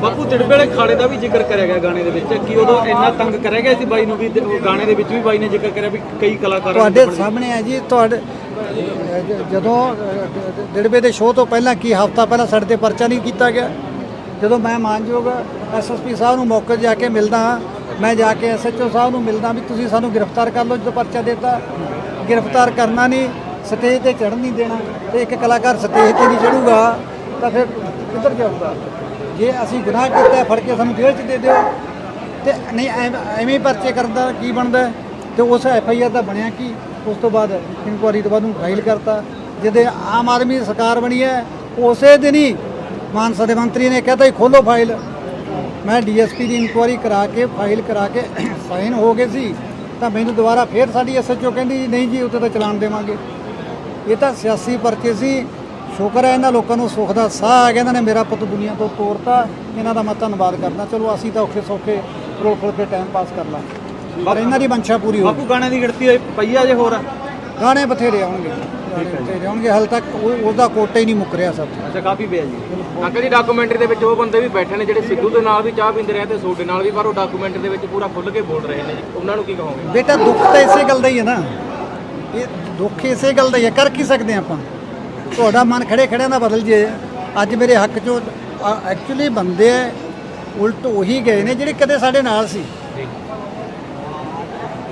ਬਾਪੂ ਤਿੜਵੇ ਵਾਲੇ ਖਾੜੇ ਦਾ ਵੀ ਜ਼ਿਕਰ ਕਰਿਆ ਗਿਆ ਗਾਣੇ ਦੇ ਵਿੱਚ ਕਿ ਉਦੋਂ ਇੰਨਾ ਤੰਗ ਕਰਿਆ ਗਿਆ ਸੀ ਬਾਈ ਨੂੰ ਵੀ ਗਾਣੇ ਦੇ ਵਿੱਚ ਵੀ ਬਾਈ ਨੇ ਜ਼ਿਕਰ ਕਰਿਆ ਵੀ ਕਈ ਕਲਾਕਾਰਾਂ ਤੁਹਾਡੇ ਸਾਹਮਣੇ ਹੈ ਜੀ ਤੁਹਾਡੇ ਜਦੋਂ ਦਿੜਬੇ ਦੇ ਸ਼ੋਅ ਤੋਂ ਪਹਿਲਾਂ ਕੀ ਹਫਤਾ ਪਹਿਲਾਂ ਸਾਡੇ ਤੇ ਪਰਚਾ ਨਹੀਂ ਕੀਤਾ ਗਿਆ? ਜਦੋਂ ਮੈਂ ਮਾਨਯੋਗ ਐਸਐਸਪੀ ਸਾਹਿਬ ਨੂੰ ਮੌਕੇ ਜਾ ਕੇ ਮਿਲਦਾ ਮੈਂ ਜਾ ਕੇ ਐਸਐਚਓ ਸਾਹਿਬ ਨੂੰ ਮਿਲਦਾ ਵੀ ਤੁਸੀਂ ਸਾਨੂੰ ਗ੍ਰਿਫਤਾਰ ਕਰ ਲਓ ਜਦੋਂ ਪਰਚਾ ਦਿੱਤਾ। ਗ੍ਰਿਫਤਾਰ ਕਰਨਾ ਨਹੀਂ ਸਟੇਜ ਤੇ ਚੜ੍ਹਨ ਨਹੀਂ ਦੇਣਾ ਤੇ ਇੱਕ ਕਲਾਕਾਰ ਸਟੇਜ ਤੇ ਨਹੀਂ ਚੜੂਗਾ ਤਾਂ ਫਿਰ ਕਿੱਧਰ ਜਾਊਗਾ? ਜੇ ਅਸੀਂ ਗੁਨਾਹ ਕੀਤਾ, ਫੜ ਕੇ ਸਾਨੂੰ ਜੇਲ੍ਹ 'ਚ ਦੇ ਦਿਓ। ਤੇ ਨਹੀਂ ਐਵੇਂ ਐਵੇਂ ਹੀ ਪਰਚੇ ਕਰਦਾ ਕੀ ਬਣਦਾ ਹੈ? ਤੇ ਉਸ ਐਫ ਆਈ ਆਰ ਦਾ ਬਣਿਆ ਕੀ? ਉਸ ਤੋਂ ਬਾਅਦ ਇਨਕੁਆਰੀ ਤੋਂ ਬਾਅਦ ਨੂੰ ਫਾਈਲ ਕਰਤਾ। ਜਿਹਦੇ ਆਮ ਆਦਮੀ ਦੀ ਸਰਕਾਰ ਬਣੀ ਹੈ, ਉਸੇ ਦਿਨ ਹੀ ਮਾਨਸਾ ਦੇ ਮੰਤਰੀ ਨੇ ਕਹਿਤਾ ਹੀ ਖੋਲੋ ਫਾਈਲ ਮੈਂ ਡੀਐਸਪੀ ਦੀ ਇਨਕੁਆਰੀ ਕਰਾ ਕੇ ਫਾਈਲ ਕਰਾ ਕੇ ਸਾਈਨ ਹੋ ਗਏ ਸੀ। ਤਾਂ ਮੈਨੂੰ ਦੁਬਾਰਾ ਫੇਰ ਸਾਡੀ ਐਸਐਚਓ ਕਹਿੰਦੀ ਨਹੀਂ ਜੀ ਉੱਤੇ ਤਾਂ ਚਲਾਨ ਦੇਵਾਂਗੇ। ਇਹ ਤਾਂ ਸਿਆਸੀ ਪਰਚੇ ਸੀ। ਸ਼ੁਕਰ ਹੈ ਇਹਨਾਂ ਲੋਕਾਂ ਨੂੰ ਸੁੱਖ ਦਾ ਸਾਹ ਆ ਗਿਆ। ਇਹਨਾਂ ਨੇ ਮੇਰਾ ਪੁੱਤ ਦੁਨੀਆ ਤੋਂ ਤੋਰਤਾ। ਇਹਨਾਂ ਦਾ ਮੈਂ ਧੰਨਵਾਦ ਕਰਦਾ। ਚਲੋ ਅਸੀਂ ਤਾਂ ਔਖੇ ਸੌਖੇ ਰੋਲ ਖੋਲ ਕੇ ਟਾਈਮ ਪਾਸ ਕਰ ਲਾਂ ਪਰ ਇਹਨਾਂ ਦੀ ਮੰਸ਼ਾ ਪੂਰੀ ਹੋ ਬਾਪੂ ਗਾਣੇ ਦੀ ਗਿਣਤੀ ਹੋਈ ਪਈ ਆ ਜੇ ਹੋਰ ਗਾਣੇ ਬਥੇਰੇ ਆਉਣਗੇ। ਬਥੇਰੇ ਆਉਣਗੇ। ਹਾਲ ਤੱਕ ਉਹ- ਉਹਦਾ ਕੋਟਾ ਹੀ ਨਹੀਂ ਮੁੱਕ ਰਿਹਾ ਸਭ। ਅੱਛਾ ਕਾਫੀ ਪਿਆ ਜੀ। ਅੰਕਲ ਜੀ ਡਾਕੂਮੈਂਟਰੀ ਦੇ ਵਿੱਚ ਉਹ ਬੰਦੇ ਵੀ ਬੈਠੇ ਨੇ ਜਿਹੜੇ ਸਿੱਧੂ ਦੇ ਨਾਲ ਵੀ ਚਾਹ ਪੀਂਦੇ ਰਹੇ ਤੇ ਸੋਡੇ ਨਾਲ ਵੀ ਪਰ ਉਹ ਡਾਕੂਮੈਂਟਰੀ ਦੇ ਵਿੱਚ ਪੂਰਾ ਖੁੱਲ ਕੇ ਬੋਲ ਰਹੇ ਨੇ ਜੀ। ਉਹਨਾਂ ਨੂੰ ਕੀ ਕਹੋਗੇ? ਬੇਟਾ ਦੁੱਖ ਤਾਂ ਇਸੇ ਗੱਲ ਦਾ ਹੀ ਹੈ ਨਾ। ਇਹ ਦੁੱਖ ਇਸੇ ਗੱਲ ਦਾ ਹੀ ਹੈ। ਕਰ ਕੀ ਸਕਦੇ ਆਪਾਂ? ਤੁਹਾਡਾ ਮਨ ਖੜੇ ਖੜਿਆਂ ਦਾ ਬਦਲ ਜੇ। ਅੱਜ ਮੇਰੇ ਹੱਕ ਚੋਂ ਐਕਚੁਅਲੀ ਬੰਦੇ ਉਲਟ ਉਹੀ ਗਏ ਨੇ ਜਿਹੜੇ ਕਦੇ ਸਾਡੇ ਨਾਲ ਸੀ।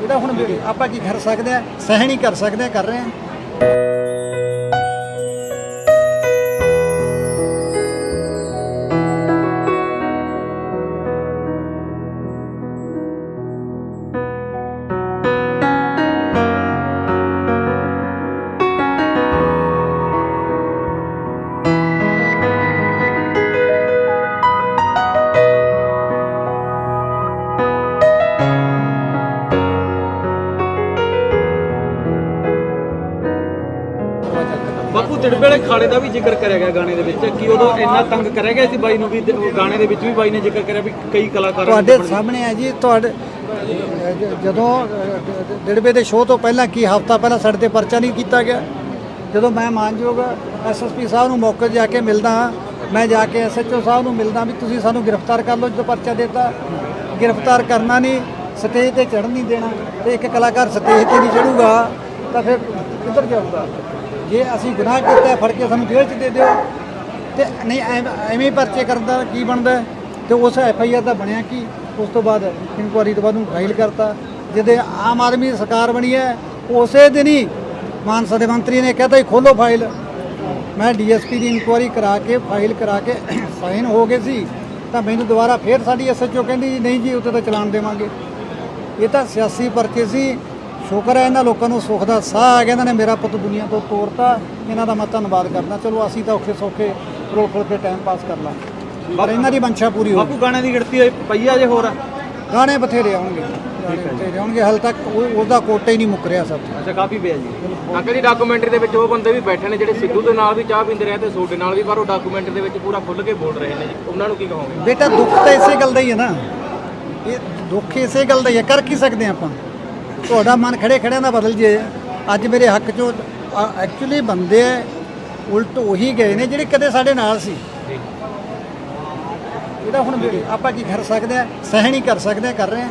ਇਹਦਾ ਹੁਣ ਆਪਾਂ ਕੀ ਕਰ ਸਕਦੇ ਆ, ਸਹਿਣ ਹੀ ਕਰ ਸਕਦੇ ਆ, ਕਰ ਰਹੇ ਆ। ਤਿੜਵੇ ਵਾਲੇ ਦਾ ਵੀ ਜ਼ਿਕਰ ਕਰਿਆ ਗਿਆ ਗਾਣੇ ਦੇ ਵਿੱਚ। ਕਿ ਉਦੋਂ ਇੰਨਾ ਤੰਗ ਕਰਿਆ ਗਿਆ ਸੀ ਬਾਈ ਨੂੰ ਵੀ ਤੇ ਉਹ ਗਾਣੇ ਦੇ ਵਿੱਚ ਵੀ ਬਾਈ ਨੇ ਜ਼ਿਕਰ ਕਰਿਆ ਵੀ ਕਈ ਕਲਾਕਾਰਾਂ ਤੁਹਾਡੇ ਸਾਹਮਣੇ ਹੈ ਜੀ ਤੁਹਾਡੇ ਜਦੋਂ ਦਿੜਬੇ ਦੇ ਸ਼ੋਅ ਤੋਂ ਪਹਿਲਾਂ ਕੀ ਹਫਤਾ ਪਹਿਲਾਂ ਸਾਡੇ ਤੇ ਪਰਚਾ ਨਹੀਂ ਕੀਤਾ ਗਿਆ? ਜਦੋਂ ਮੈਂ ਮਾਨਯੋਗ ਐਸਐਸਪੀ ਸਾਹਿਬ ਨੂੰ ਮੌਕੇ 'ਤੇ ਜਾ ਕੇ ਮਿਲਦਾ ਮੈਂ ਜਾ ਕੇ ਐਸਐਚਓ ਸਾਹਿਬ ਨੂੰ ਮਿਲਦਾ ਵੀ ਤੁਸੀਂ ਸਾਨੂੰ ਗ੍ਰਿਫਤਾਰ ਕਰ ਲਓ ਜਦੋਂ ਪਰਚਾ ਦਿੱਤਾ। ਗ੍ਰਿਫਤਾਰ ਕਰਨਾ ਨਹੀਂ ਸਟੇਜ ਤੇ ਚੜ੍ਹਨ ਨਹੀਂ ਦੇਣਾ ਤੇ ਇੱਕ ਕਲਾਕਾਰ ਸਟੇਜ ਤੇ ਨਹੀਂ ਚੜੂਗਾ ਤਾਂ ਫਿਰ ਕਿੱਧਰ ਜਾਊਗਾ? ਜੇ ਅਸੀਂ ਗੁਨਾਹ ਕੀਤਾ ਫੜ ਕੇ ਸਾਨੂੰ ਜੇਲ੍ਹ 'ਚ ਦੇ ਦਿਓ। ਤੇ ਨਹੀਂ ਐਵੇਂ ਐਵੇਂ ਹੀ ਪਰਚੇ ਕਰਦਾ ਕੀ ਬਣਦਾ ਹੈ? ਤੇ ਉਸ ਐਫ ਆਈ ਆਰ ਦਾ ਬਣਿਆ ਕੀ? ਉਸ ਤੋਂ ਬਾਅਦ ਇਨਕੁਆਰੀ ਤੋਂ ਬਾਅਦ ਨੂੰ ਫਾਈਲ ਕਰਤਾ। ਜਿਹਦੇ ਆਮ ਆਦਮੀ ਸਰਕਾਰ ਬਣੀ ਹੈ ਉਸੇ ਦਿਨ ਹੀ ਮਾਨਸਾ ਦੇ ਮੰਤਰੀ ਨੇ ਕਹਿਤਾ ਹੀ ਖੋਲੋ ਫਾਈਲ ਮੈਂ ਡੀਐਸਪੀ ਦੀ ਇਨਕੁਆਰੀ ਕਰਾ ਕੇ ਫਾਈਲ ਕਰਾ ਕੇ ਸਾਈਨ ਹੋ ਗਏ ਸੀ। ਤਾਂ ਮੈਨੂੰ ਦੁਬਾਰਾ ਫੇਰ ਸਾਡੀ ਐਸਐਚਓ ਕਹਿੰਦੀ ਜੀ, ਨਹੀਂ ਜੀ ਉੱਤੇ ਤਾਂ ਚਲਾਨ ਦੇਵਾਂਗੇ। ਇਹ ਤਾਂ ਸਿਆਸੀ ਪਰਚੇ ਸੀ। ਸ਼ੁਕਰ ਹੈ ਇਹਨਾਂ ਲੋਕਾਂ ਨੂੰ ਸੁੱਖ ਦਾ ਸਾਹ ਆ ਗਿਆ ਇਹਨਾਂ ਨੇ ਮੇਰਾ ਪੁੱਤ ਦੁਨੀਆ ਤੋਂ ਤੋਰਤਾ। ਇਹਨਾਂ ਦਾ ਮੈਂ ਧੰਨਵਾਦ ਕਰਦਾ। ਚਲੋ ਅਸੀਂ ਤਾਂ ਔਖੇ ਸੌਖੇ ਰੋਲ ਖੋਲ ਕੇ ਟਾਈਮ ਪਾਸ ਕਰ ਲਾਂ। ਪਰ ਇਹਨਾਂ ਦੀ ਮੰਸ਼ਾ ਪੂਰੀ ਹੋ ਬਾਪੂ ਗਾਣੇ ਦੀ ਗਿਣਤੀ ਹੋਈ ਪਈ ਆ ਜੇ ਹੋਰ? ਗਾਣੇ ਬਥੇਰੇ ਆਉਣਗੇ। ਬਥੇਰੇ ਆਉਣਗੇ। ਹਾਲ ਤੱਕ ਉਹ- ਉਹਦਾ ਕੋਟਾ ਹੀ ਨਹੀਂ ਮੁੱਕ ਰਿਹਾ ਸਭ। ਅੱਛਾ ਕਾਫੀ ਪਿਆ ਜੀ। ਅੰਕਲ ਜੀ ਡਾਕੂਮੈਂਟਰੀ ਦੇ ਵਿੱਚ ਉਹ ਬੰਦੇ ਵੀ ਬੈਠੇ ਨੇ ਜਿਹੜੇ ਸਿੱਧੂ ਦੇ ਨਾਲ ਵੀ ਚਾਹ ਪੀਂਦੇ ਰਹੇ ਤੇ ਸੋਡੇ ਨਾਲ ਵੀ ਪਰ ਉਹ ਡਾਕੂਮੈਂਟਰੀ ਦੇ ਵਿੱਚ ਪੂਰਾ ਖੁੱਲ ਕੇ ਬੋਲ ਰਹੇ ਨੇ ਜੀ। ਉਹਨਾਂ ਨੂੰ ਕੀ ਕਹੋਗੇ? ਬੇਟਾ ਦੁੱਖ ਤਾਂ ਇਸੇ ਗੱਲ ਦਾ ਹੀ ਹੈ ਨਾ। ਇਹ ਦੁੱਖ ਇਸੇ ਗੱਲ ਦਾ ਹੀ ਹੈ। ਕਰ ਕੀ ਸਕਦੇ ਆਪਾਂ? ਤੁਹਾਡਾ ਮਨ ਖੜੇ ਖੜਿਆਂ ਦਾ ਬਦਲ ਜੇ। ਅੱਜ ਮੇਰੇ ਹੱਕ ਚੋਂ ਐਕਚੁਅਲੀ ਬੰਦੇ ਉਲਟ ਉਹੀ ਗਏ ਨੇ ਜਿਹੜੇ ਕਦੇ ਸਾਡੇ ਨਾਲ ਸੀ। ਇਹਦਾ ਹੁਣ ਆਪਾਂ ਕੀ ਕਰ ਸਕਦੇ ਆ ਸਹਿਣ ਹੀ ਕਰ ਸਕਦੇ ਆ ਕਰ ਰਹੇ ਆ।